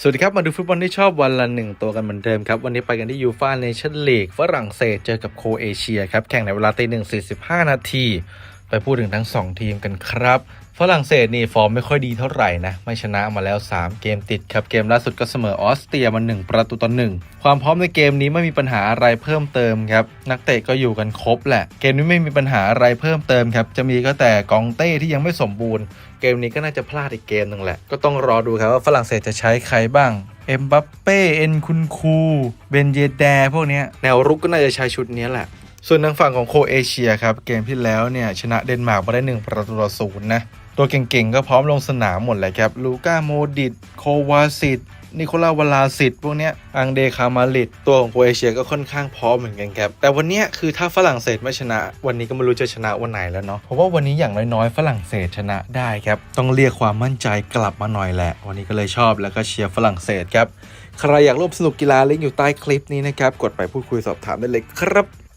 สวัสดีครับ มาดูฟุตบอลที่ชอบวันละหนึ่งตัวกันเหมือนเดิมครับ วันนี้ไปกันที่ยูฟ่าเนชั่นลีกฝรั่งเศสเจอกับโคเอเชียครับ แข่งในเวลาตีหนึ่งสี่สิบห้านาที ไปพูดถึงทั้ง 2 ทีมกันครับ ฝรั่งเศสนี่ฟอร์มไม่ค่อยดีเท่าไหร่นะ ไม่ชนะมาแล้ว 3 เกมติดครับ เกมล่าสุดก็เสมอออสเตรียมา1ประตูต่อหนึ่งความพร้อมในเกมนี้ไม่มีปัญหาอะไรเพิ่มเติมครับ นักเตะก็อยู่กันครบแหละ เกมนี้ไม่มีปัญหาอะไรเพิ่มเติมครับ จะมีก็แต่กองเต้ที่ยังไม่สมบูรณ์ เกมนี้ก็น่าจะพลาดอีกเกมหนึ่งแหละ ก็ต้องรอดูครับว่าฝรั่งเศสจะใช้ใครบ้างเอ็มบัปเป้ เอ็นคุณคู เบนเยแด พวกนี้แนวรุกก็น่าจะใช้ชุดนี้แหละ ส่วนทางฝั่งของโคเอเชียครับ เกมที่แล้วเนี่ย ชนะเดนมาร์กมาได้ 1 ประตูต่อศูนย์นะ ตัวเก่งๆ ก็พร้อมลงสนามหมดเลยครับ ลูก้าโมดิต โควาซิตนิโคลาวลาสิตพวกเนี้ยอังเดคามาลิตตัวของโคเอเชียก็ค่อนข้างพร้อมเหมือนกันครับแต่วันนี้คือถ้าฝรั่งเศสไม่ชนะ วันนี้ก็ไม่รู้จะชนะวันไหนแล้วเนาะเพราะว่าวันนี้อย่างน้อยๆฝรั่งเศสชนะได้ครับต้องเรียกความมั่นใจกลับมาหน่อยแหละ วันนี้ก็เลยชอบแล้วก็เชียร์ฝรั่งเศสครับใครอยากร่วมสนุกกีฬาลิงก์อยู่ใต้คลิปนี้นะครับกดไปพูดคุยสอบถามได้เลยครับ